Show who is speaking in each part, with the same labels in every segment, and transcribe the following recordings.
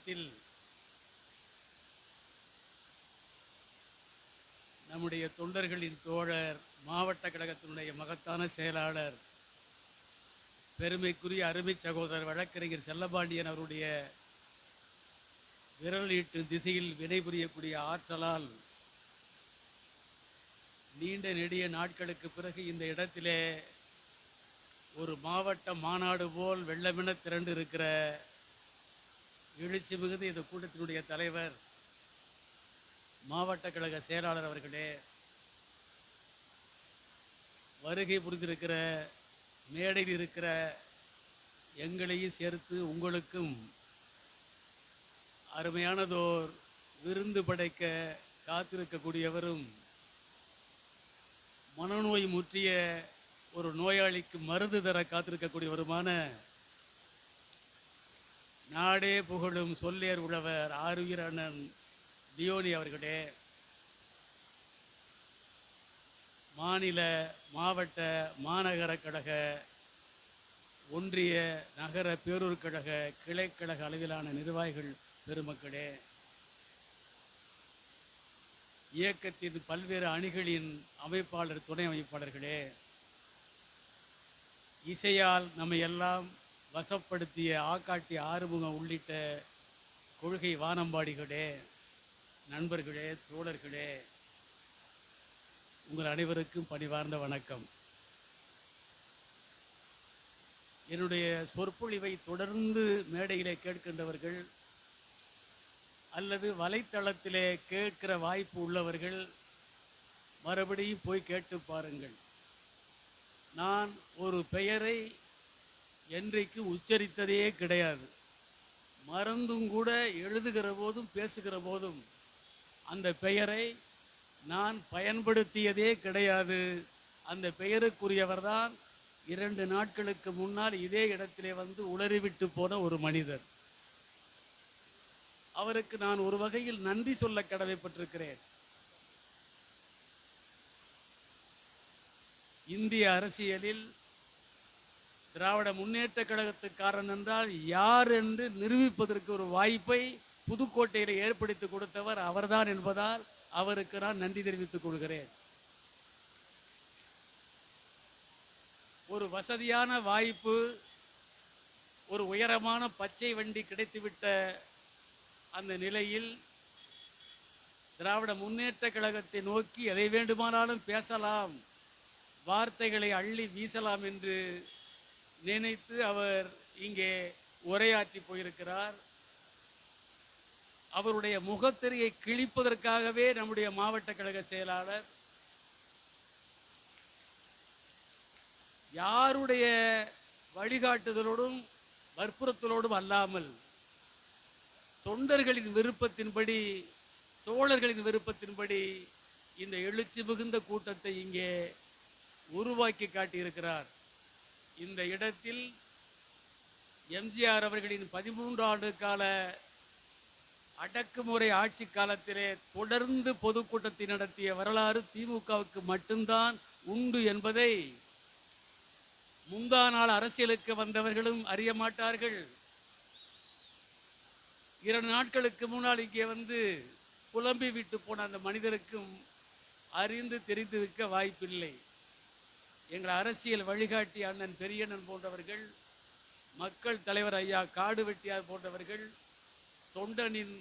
Speaker 1: நேரத்தில் நம்முடைய தொண்டர்களின் தோழர் மாவட்ட கழகத்தினுடைய மகத்தான செயலாளர் பெருமைக்குரிய அருமை சகோதரர் வழக்கறிஞர் செல்லபாண்டியன் அவருடைய விரலீட்டு திசையில் வினைபுரியக்கூடிய ஆற்றலால் நீண்ட நெடிய நாட்களுக்கு பிறகு இந்த இடத்திலே ஒரு மாவட்ட மாநாடு போல் வெள்ளமென திரண்டு இருக்கிற எழுச்சி மிகுந்த இந்த கூட்டத்தினுடைய தலைவர் மாவட்ட கழக செயலாளர் அவர்களே வருகை புரிந்திருக்கிற மேடையில் இருக்கிற எங்களையும் சேர்த்து உங்களுக்கும் அருமையானதோர் விருந்து படைக்க காத்திருக்கக்கூடியவரும் மனநோய் முற்றிய ஒரு நோயாளிக்கு மருந்து தர காத்திருக்கக்கூடியவருமான நாடே புகழும் சொல்லேர் உழவர் ஆறுயிர் டியோனி அவர்களே. மாநில மாவட்ட மாநகர கழக ஒன்றிய நகர பேரூர் கழக கிளைக்கழக அளவிலான நிர்வாகிகள் பெருமக்களே. இயக்கத்தின் பல்வேறு அணிகளின் அமைப்பாளர் துணை அமைப்பாளர்களே. இசையால் நம்மை எல்லாம் வசப்படுத்திய ஆக்காட்டி ஆறுமுகம் உள்ளிட்ட கொள்கை வானம்பாடிகளே நண்பர்களே தோழர்களே உங்கள் அனைவருக்கும் பணிவார்ந்த வணக்கம். என்னுடைய சொற்பொழிவை தொடர்ந்து மேடையிலே கேட்கின்றவர்கள் அல்லது வலைத்தளத்திலே கேட்கிற வாய்ப்பு உள்ளவர்கள் மறுபடியும் போய் கேட்டு பாருங்கள். நான் ஒரு பெயரை என்றைக்கு உச்சரித்ததே கிடையாது. மறந்தும் கூட எழுதுகிற போதும் பேசுகிற போதும் அந்த பெயரை நான் பயன்படுத்தியதே கிடையாது. அந்த பெயருக்குரியவர்தான் இரண்டு நாட்களுக்கு முன்னால் இதே இடத்திலே வந்து உளறிவிட்டு போன ஒரு மனிதர். அவருக்கு நான் ஒரு வகையில் நன்றி சொல்ல கடமைப்பட்டிருக்கிறேன். இந்திய அரசியலில் திராவிட முன்னேற்ற கழகத்துக்காரன் என்றால் யார் என்று நிரூபிப்பதற்கு ஒரு வாய்ப்பை புதுக்கோட்டையில் ஏற்படுத்தி கொடுத்தவர் அவர்தான் என்பதால் அவருக்கு நான் நன்றி தெரிவித்துக் கொள்கிறேன். ஒரு வசதியான வாய்ப்பு ஒரு உயரமான பச்சை வண்டி கிடைத்துவிட்ட அந்த நிலையில் திராவிட முன்னேற்ற கழகத்தை நோக்கி எதை வேண்டுமானாலும் பேசலாம் வார்த்தைகளை அள்ளி வீசலாம் என்று நினைத்து அவர் இங்கே உரையாற்றி போயிருக்கிறார். அவருடைய முகத்திரையை கிழிப்பதற்காகவே நம்முடைய மாவட்ட கழக செயலாளர் யாருடைய வழிகாட்டுதலோடும் வற்புறுத்தலோடும் அல்லாமல் தொண்டர்களின் விருப்பத்தின்படி தோழர்களின் விருப்பத்தின்படி இந்த எழுச்சி மிகுந்த கூட்டத்தை இங்கே உருவாக்கி காட்டியிருக்கிறார். இந்த இடத்தில் எம்ஜிஆர் அவர்களின் பதிமூன்று ஆண்டு கால அடக்குமுறை ஆட்சி காலத்திலே தொடர்ந்து பொதுக்கூட்டத்தை நடத்திய வரலாறு திமுகவுக்கு மட்டும்தான் உண்டு என்பதை முந்தா நாள் அரசியலுக்கு வந்தவர்களும் அறிய மாட்டார்கள். இரண்டு நாட்களுக்கு முன்னால் இங்கே வந்து புலம்பி விட்டு போன அந்த மனிதருக்கும் அறிந்து தெரிந்திருக்க வாய்ப்பில்லை. எங்கள் அரசியல் வழிகாட்டி அண்ணன் பெரியண்ணன் போன்றவர்கள் மக்கள் தலைவர் ஐயா காடு வெட்டியார் போன்றவர்கள் தொண்டனின்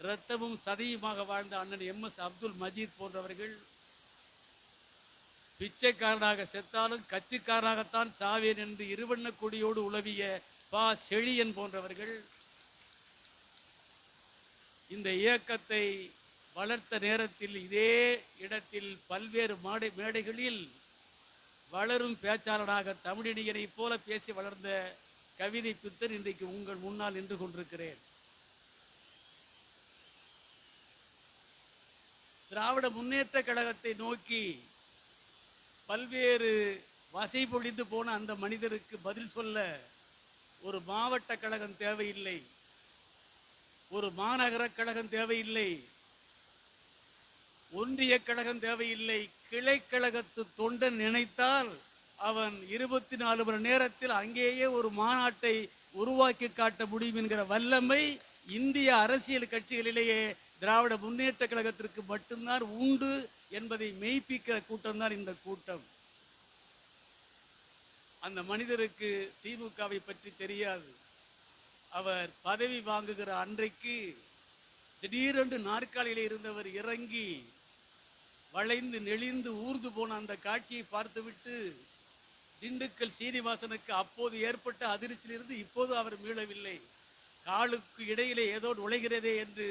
Speaker 1: இரத்தமும் சதியுமாக வாழ்ந்த அண்ணன் எம் எஸ் அப்துல் மஜீத் போன்றவர்கள் பிச்சைக்காரனாக செத்தாலும் கட்சிக்காரனாகத்தான் சாவேன் என்று இருவண்ண கொடியோடு உலவிய பா. செழியன் போன்றவர்கள் இந்த இயக்கத்தை வளர்த்த நேரத்தில் இதே இடத்தில் பல்வேறு மாடை மேடைகளில் வளரும் பேச்சாளராக தமிழினியனைப் போல பேசி வளர்ந்த கவிதை பித்தர் இன்றைக்கு உங்கள் முன்னால் நின்று கொண்டிருக்கிறேன். திராவிட முன்னேற்ற கழகத்தை நோக்கி பல்வேறு வசை பொழிந்து போன அந்த மனிதருக்கு பதில் சொல்ல ஒரு மாவட்ட கழகம் தேவையில்லை ஒரு மாநகர கழகம் தேவையில்லை ஒன்றிய கழகம் தேவையில்லை கிளைக்கழகத்து தொண்டன் நினைத்தால் அவன் இருபத்தி நாலு மணி நேரத்தில் அங்கேயே ஒரு மாநாட்டை உருவாக்கி காட்ட முடியும் என்கிற வல்லமை இந்திய அரசியல் கட்சிகளிலேயே திராவிட முன்னேற்ற கழகத்திற்கு மட்டும்தான் உண்டு என்பதை மெய்ப்பிக்கிற கூட்டம்தான் இந்த கூட்டம். அந்த மனிதருக்கு திமுகவை பற்றி தெரியாது. அவர் பதவி வாங்குகிற அன்றைக்கு திடீரென்று நாற்காலியில இருந்தவர் இறங்கி வளைந்து நெளிந்து ஊர்ந்து போன அந்த காட்சியை பார்த்துவிட்டு திண்டுக்கல் சீனிவாசனுக்கு அப்போது ஏற்பட்ட அதிர்ச்சியிலிருந்து இப்போது அவர் மீளவில்லை. காலுக்கு இடையிலே ஏதோ நுழைகிறதே என்று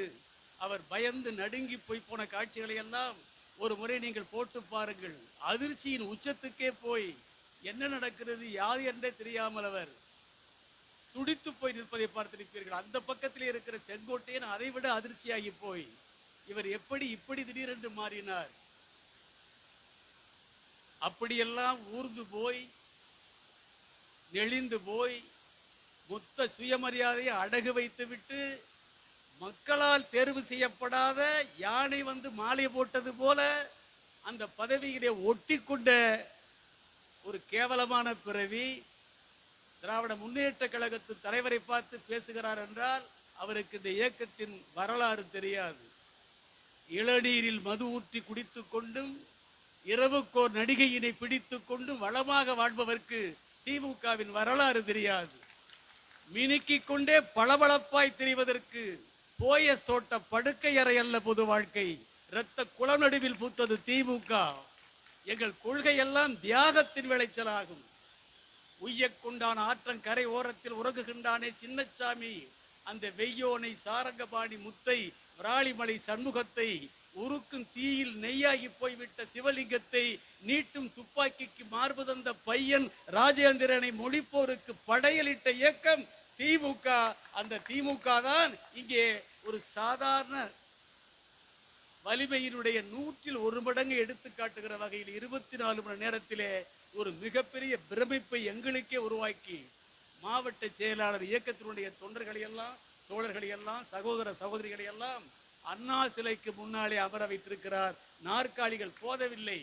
Speaker 1: அவர் பயந்து நடுங்கி போய் போன காட்சிகளை எல்லாம் ஒரு முறை நீங்கள் போட்டு பாருங்கள். அதிர்ச்சியின் உச்சத்துக்கே போய் என்ன நடக்கிறது யாது என்றே தெரியாமல் அவர் துடித்து போய் நிற்பதை பார்த்திருப்பீர்கள். அந்த பக்கத்திலே இருக்கிற செங்கோட்டையன் அதைவிட அதிர்ச்சியாகி போய் இவர் எப்படி இப்படி திடீரென்று மாறினார்? அப்படியெல்லாம் ஊர்ந்து போய் நெளிந்து போய் மொத்த சுயமரியாதையை அடகு வைத்துவிட்டு மக்களால் தேர்வு செய்யப்படாத யானை வந்து மாலை போட்டது போல அந்த பதவியிலே ஒட்டி கொண்ட ஒரு கேவலமான பிறவி திராவிட முன்னேற்ற கழகத்தின் தலைவரை பார்த்து பேசுகிறார் என்றால் அவருக்கு இந்த இயக்கத்தின் வரலாறு தெரியாது. இளநீரில் மது ஊற்றி குடித்து கொண்டும் இரவுக்கோர் நடிகையினை பிடித்து கொண்டு வளமாக வாழ்பவர்க்கு திமுகவின் வரலாறு தெரியாது. மினுக்கிக் கொண்டே பளபளப்பாய் தெரிவதற்கு போயஸ் தோட்ட படுக்கை அறை அல்ல பொது வாழ்க்கை. இரத்த குளம் நடுவில் பூத்தது திமுக. எங்கள் கொள்கையெல்லாம் தியாகத்தின் விளைச்சலாகும். உய்யக் கொண்டான் ஆற்றங்கரை ஓரத்தில் உறங்குகின்றானே சின்னச்சாமி. அந்த வெய்யோனை சாரங்கபாணி முத்தை விராலிமலை சண்முகத்தை உருக்கும் தீயில் நெய்யாகி போய்விட்ட சிவலிங்கத்தை நீட்டும் துப்பாக்கிக்கு மார்பு தந்த பையன் ராஜேந்திரனை மொழிப்போருக்கு படையலிட்ட இயக்கம் திமுக. அந்த திமுக தான் இங்கே ஒரு சாதாரண வலிமையினுடைய நூற்றில் ஒரு மடங்கு எடுத்து காட்டுகிற வகையில் இருபத்தி நாலு மணி நேரத்திலே ஒரு மிகப்பெரிய பிரமிப்பை எங்களுக்கே உருவாக்கி மாவட்ட செயலாளர் இயக்கத்தினுடைய தொண்டர்களை எல்லாம் தோழர்களை எல்லாம் சகோதர சகோதரிகளை எல்லாம் அண்ணா சிலைக்கு முன்னாலே அமர வைத்திருக்கிறார். நாற்காலிகள் போதவில்லை.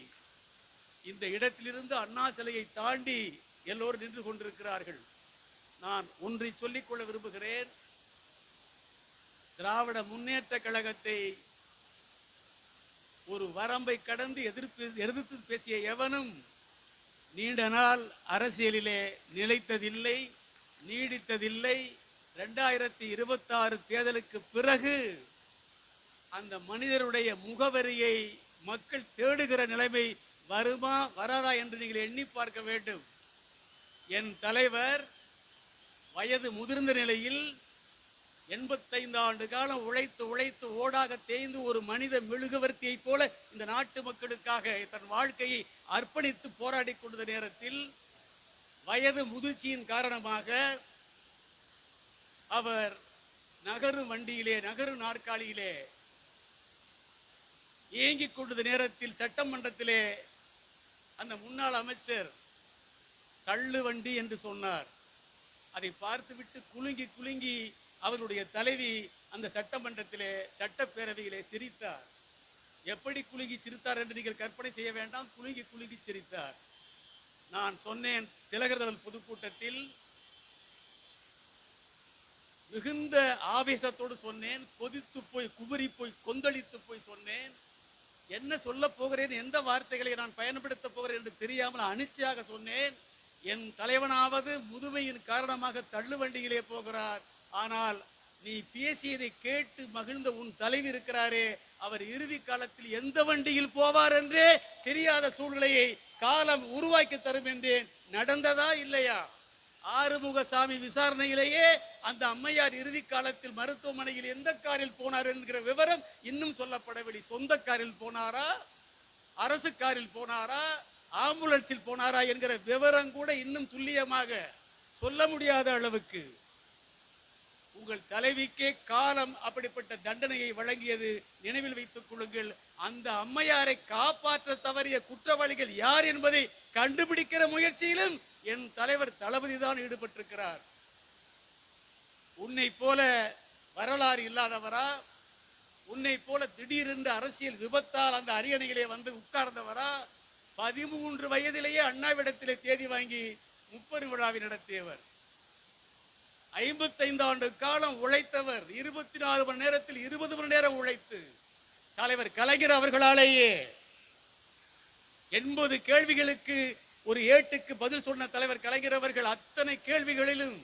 Speaker 1: இந்த இடத்திலிருந்து அண்ணா சிலையை தாண்டி எல்லோரும் நின்று கொண்டிருக்கிறார்கள். நான் ஒன்றை சொல்லிக்கொள்ள விரும்புகிறேன். திராவிட முன்னேற்ற கழகத்தை ஒரு வரம்பை கடந்து எதிர்ப்பு எதிர்த்து பேசிய எவனும் நீண்ட நாள் அரசியலிலே நிலைத்ததில்லை நீடித்ததில்லை. ரெண்டாயிரத்தி இருபத்தாறு தேர்தலுக்கு பிறகு அந்த மனிதருடைய முகவரியை மக்கள் தேடுகிற நிலைமை வருமா வராதா என்று நீங்கள் எண்ணி பார்க்க வேண்டும். என் தலைவர் வயது முதிர்ந்த நிலையில் எண்பத்தைந்து ஆண்டு காலம் உழைத்து உழைத்து ஓடாக தேய்ந்து ஒரு மனித மெழுகுவர்த்தியைப் போல இந்த நாட்டு மக்களுக்காக தன் வாழ்க்கையை அர்ப்பணித்து போராடி கொண்ட நேரத்தில் வயது முதிர்ச்சியின் காரணமாக அவர் நகரும் வண்டியிலே நகரும் நாற்காலியிலே இயங்கிக் கொண்டது நேரத்தில் சட்டமன்றத்திலே அந்த முன்னாள் அமைச்சர் தள்ளு வண்டி என்று சொன்னார். அதை பார்த்துவிட்டு குலுங்கி குலுங்கி அவருடைய தலைவி அந்த சட்டமன்றத்திலே சட்டப்பேரவையிலே சிரித்தார். எப்படி குலுங்கி சிரித்தார் என்று நீங்கள் கற்பனை செய்ய வேண்டாம் குலுங்கி குலுங்கி சிரித்தார். நான் சொன்னேன் திலகர்தல் பொதுக்கூட்டத்தில் மிகுந்த ஆவேசத்தோடு சொன்னேன் கொதித்து போய் குமரி போய் கொந்தளித்து போய் சொன்னேன் என்ன சொல்ல போகிறேன் எந்த வார்த்தைகளை நான் பயன்படுத்த போகிறேன் என்று தெரியாமல் அனிச்சையாக சொன்னேன். என் தலைவனாவது முதுமையின் காரணமாக தள்ளுவண்டியிலே போகிறார். ஆனால் நீ பேசியதை கேட்டு மகிழ்ந்த உன் தலைவி இருக்கிறாரே அவர் இறுதி காலத்தில் எந்த வண்டியில் போவார் என்றே தெரியாத சூழ்நிலையை காலம் உருவாக்கி தரும் என்றேன். நடந்ததா இல்லையா? ஆறுமுகசாமி விசாரணையிலேயே அந்த அம்மையார் இறுதி காலத்தில் மருத்துவமனையில் எந்த காரில் போனார் என்கிற விவரம் இன்னும் சொல்லப்படவில்லை. சொந்த காரில் போனாரா? அரசு காரில் போனாரா? ஆம்புலன்ஸில் போனாரா என்கிற விவரம் கூட இன்னும் துல்லியமாக சொல்ல முடியாத அளவுக்கு உங்கள் தலைவிக்கே காலம் அப்படிப்பட்ட தண்டனையை வழங்கியது நினைவில் வைத்துக் கொள்ளுங்கள். அந்த அம்மையாரை காப்பாற்ற தவறிய குற்றவாளிகள் யார் என்பதை கண்டுபிடிக்கிற முயற்சியிலும் என் தலைவர் தளபதி தான் ஈடுபட்டிருக்கிறார். உன்னை போல வரலாறு இல்லாதவரா? உன்னை போல திடீரென்று அரசியல் விபத்தால் அந்த அரியணையிலே வந்து உட்கார்ந்தவரா? பதிமூன்று வயதிலேயே அண்ணாவிடத்திலே தேதி வாங்கி முப்பரு விழாவை நடத்தியவர். ஐம்பத்தைந்து ஆண்டு காலம் உழைத்தவர் இருபத்தி நாலு மணி நேரத்தில் இருபது மணி நேரம் உழைத்து தலைவர் கலைஞர் அவர்களாலேயே எண்பது கேள்விகளுக்கு ஒரு ஏட்டுக்கு பதில் சொன்ன தலைவர் கலைஞர் அவர்கள் அத்தனை கேள்விகளிலும்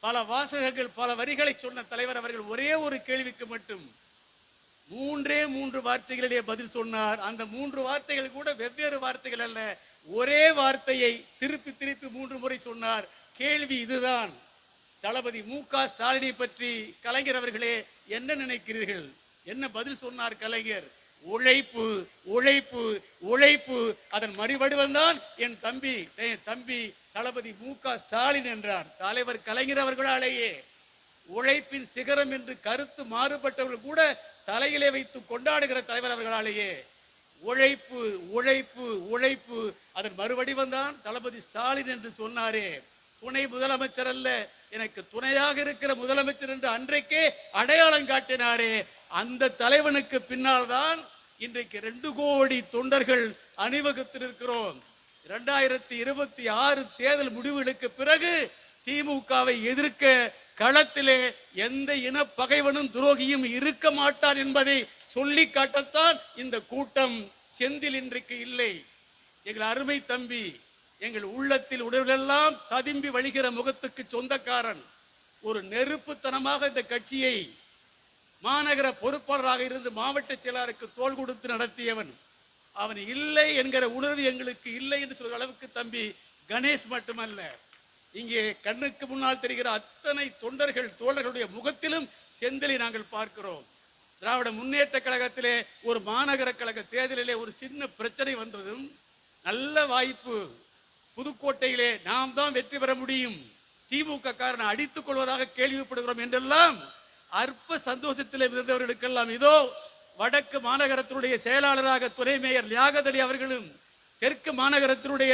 Speaker 1: பல வாசகங்கள் பல வரிகளை சொன்ன தலைவர் அவர்கள் ஒரே ஒரு கேள்விக்கு மட்டும் மூன்றே மூன்று வார்த்தைகளிலே பதில் சொன்னார். அந்த மூன்று வார்த்தைகள் கூட வெவ்வேறு வார்த்தைகள் அல்ல ஒரே வார்த்தையை திருப்பி திருப்பி மூன்று முறை சொன்னார். கேள்வி இதுதான். தளபதி மு க. ஸ்டாலினை பற்றி கலைஞர் அவர்களே என்ன நினைக்கிறீர்கள்? என்ன பதில் சொன்னார் கலைஞர்? உழைப்பு உழைப்பு உழைப்பு. அதன் மறுவடிவம் தான் என் தம்பி என் தம்பி தளபதி மு க. ஸ்டாலின் என்றார். தலைவர் கலைஞர் அவர்களாலேயே. உழைப்பின் சிகரம் என்று கருத்து மாறுபட்டவர்கள் கூட தலையிலே வைத்து கொண்டாடுகிற தலைவர் அவர்களாலேயே. உழைப்பு உழைப்பு உழைப்பு. அதன் மறுவடிவம் தான் தளபதி ஸ்டாலின் என்று சொன்னாரே. துணை முதலமைச்சர் அல்ல. எனக்கு துணையாக இருக்கிற முதலமைச்சர் என்று அன்றைக்கே அடையாளம் காட்டினாரே. அந்த தலைவனுக்கு பின்னால் தான் இன்றைக்கு ரெண்டு கோடி தொண்டர்கள் அணிவகுத்திருக்கிறோம் இரண்டாயிரத்தி இருபத்தி ஆறு தேர்தல் முடிவுகளுக்கு பிறகு திமுகவை எதிர்க்க களத்திலே எந்த இன பகைவனும் துரோகியும் இருக்க மாட்டான் என்பதை சொல்லி காட்டத்தான் இந்த கூட்டம் செந்தில் இன்றைக்கு இல்லை. எங்கள் அருமை தம்பி எங்கள் உள்ளத்தில் உடலெல்லாம் ததும்பி வழிகிற முகத்துக்கு சொந்தக்காரன் ஒரு நெருப்புத்தனமாக இந்த கட்சியை மாநகர பொறுப்பாளராக இருந்து மாவட்ட செயலாளருக்கு தோள் கொடுத்து நடத்தியவன். அவன் இல்லை என்கிற உணர்வு எங்களுக்கு இல்லை என்று சொல்கிற அளவுக்கு தம்பி கணேஷ் மட்டுமல்ல. இங்கே கண்ணுக்கு முன்னால் தெரிகிற அத்தனை தொண்டர்கள் தோழர்களுடைய முகத்திலும் செந்திலை நாங்கள் பார்க்கிறோம். திராவிட முன்னேற்ற கழகத்திலே ஒரு மாநகர கழக தேர்தலிலே ஒரு சின்ன பிரச்சனை வந்ததும் நல்ல வாய்ப்பு புதுக்கோட்டையிலே நாம் தான் வெற்றி பெற முடியும். திமுக காரனை அடித்துக் கொள்வதாக கேள்விப்படுகிறோம் என்றெல்லாம் அற்ப சந்தோஷத்தில் இருந்தவர்களுக்கெல்லாம் இதோ வடக்கு மாநகரத்தினுடைய செயலாளராக துணை மேயர் லியாகதலி அவர்களும் தெற்கு மாநகரத்தினுடைய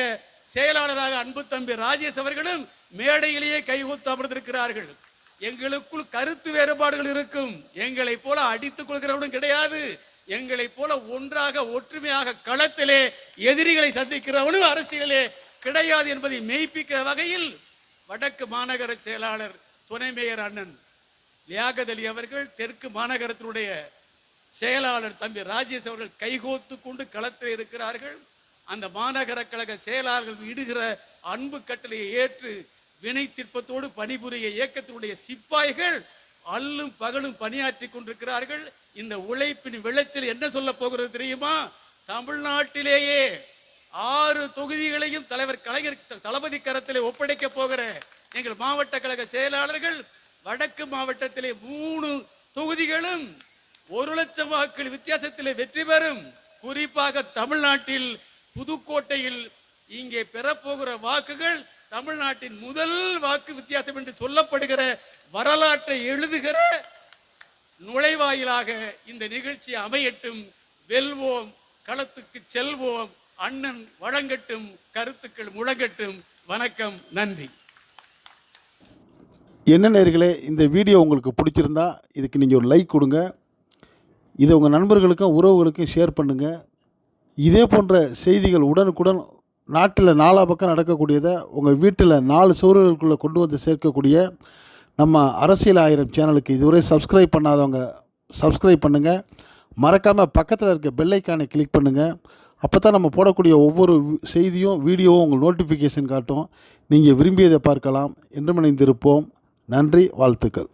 Speaker 1: செயலாளராக அன்பு தம்பி ராஜேஷ் அவர்களும் மேடையிலேயே கைகூத்து அமர்ந்திருக்கிறார்கள். எங்களுக்குள் கருத்து வேறுபாடுகள் இருக்கும். எங்களை போல அடித்துக் கொள்கிறவனும் கிடையாது. எங்களை போல ஒன்றாக ஒற்றுமையாக களத்திலே எதிரிகளை சந்திக்கிறவனும் அரசியலே கிடையாது என்பதை மெய்ப்பிக்கிற வகையில் வடக்கு மாநகர செயலாளர் துணை மேயர் அண்ணன் லியாகத் அலி அவர்கள் தெற்கு மாநகரத்தினுடைய செயலாளர் தம்பி ராஜேஷ் அவர்கள் கைகோத்து கொண்டு களத்தில் இருக்கிறார்கள். அந்த மாநகர கழக செயலாளர்கள் இடுகிற அன்பு கட்டளையை ஏற்று வினை திற்பத்தோடு பணிபுரிய இயக்கத்தினுடைய சிப்பாய்கள் அல்லும் பகலும் பணியாற்றி கொண்டிருக்கிறார்கள். இந்த உழைப்பின் விளைச்சல் என்ன சொல்ல போகிறது தெரியுமா? தமிழ்நாட்டிலேயே ஆறு தொகுதிகளையும் தலைவர் கலைஞர் தளபதி கரத்திலே ஒப்படைக்க போகிற எங்கள் மாவட்ட கழக செயலாளர்கள் வடக்கு மாவட்டத்திலே மூணு தொகுதிகளும் ஒரு லட்சம் வாக்குகள் வித்தியாசத்திலே வெற்றி பெறும். குறிப்பாக தமிழ்நாட்டில் புதுக்கோட்டையில் இங்கே பெறப்போகிற வாக்குகள் தமிழ்நாட்டின் முதல் வாக்கு வித்தியாசம் என்று சொல்லப்படுகிற வரலாற்றை எழுதுகிற நுழைவாயிலாக இந்த நிகழ்ச்சி அமையட்டும். வெல்வோம் களத்துக்கு செல்வோம். அண்ணன் வழங்கட்டும் கருத்துக்கள் முழங்கட்டும். வணக்கம் நன்றி.
Speaker 2: என்ன நேர்களே இந்த வீடியோ உங்களுக்கு பிடிச்சிருந்தா இதுக்கு நீங்கள் ஒரு லைக் கொடுங்க. இதை உங்கள் நண்பர்களுக்கும் உறவுகளுக்கும் ஷேர் பண்ணுங்கள் இதே போன்ற செய்திகள் உடனுக்குடன் நாட்டில் நாலா பக்கம் நடக்கக்கூடியதை உங்கள் வீட்டில் நாலு சுவர்களுக்குள்ளே கொண்டு வந்து சேர்க்கக்கூடிய நம்ம அரசியல் ஆயிரம் சேனலுக்கு இதுவரை சப்ஸ்கிரைப் பண்ணாதவங்க சப்ஸ்கிரைப் பண்ணுங்கள் மறக்காமல் பக்கத்தில் இருக்க பெல்லைக்கானை கிளிக் பண்ணுங்கள் அப்போ தான் நம்ம போடக்கூடிய ஒவ்வொரு செய்தியும் வீடியோவும் உங்கள் நோட்டிஃபிகேஷன் காட்டும். நீங்கள் விரும்பியதை பார்க்கலாம். என்று இணைந்திருப்போம். நன்றி வாழ்த்துக்கள்.